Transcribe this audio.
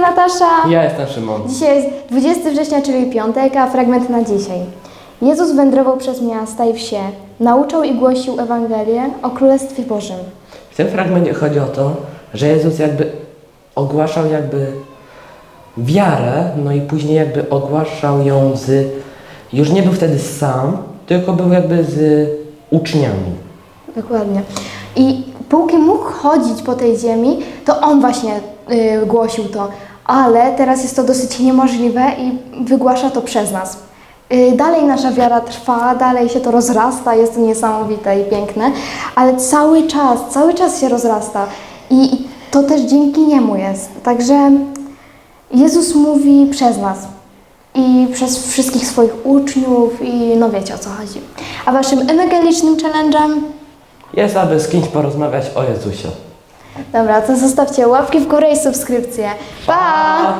Natasza. Ja jestem Szymon. Dzisiaj jest 20 września, czyli piątek, a fragment na dzisiaj. Jezus wędrował przez miasta i wsie, nauczał i głosił Ewangelię o Królestwie Bożym. W tym fragmencie chodzi o to, że Jezus jakby ogłaszał jakby wiarę, no i później jakby ogłaszał ją z... Już nie był wtedy sam, tylko był jakby z uczniami. Dokładnie. I póki mógł chodzić po tej ziemi, to on właśnie y, głosił to. Ale teraz jest to dosyć niemożliwe i wygłasza to przez nas. Y, dalej nasza wiara trwa, dalej się to rozrasta, jest to niesamowite i piękne, ale cały czas, cały czas się rozrasta. I, to też dzięki niemu jest. Także Jezus mówi przez nas i przez wszystkich swoich uczniów i no wiecie o co chodzi. A waszym ewangelicznym challenge'em Jest, aby z kimś porozmawiać o Jezusie. Dobra, to zostawcie łapki w górę i subskrypcję. Pa!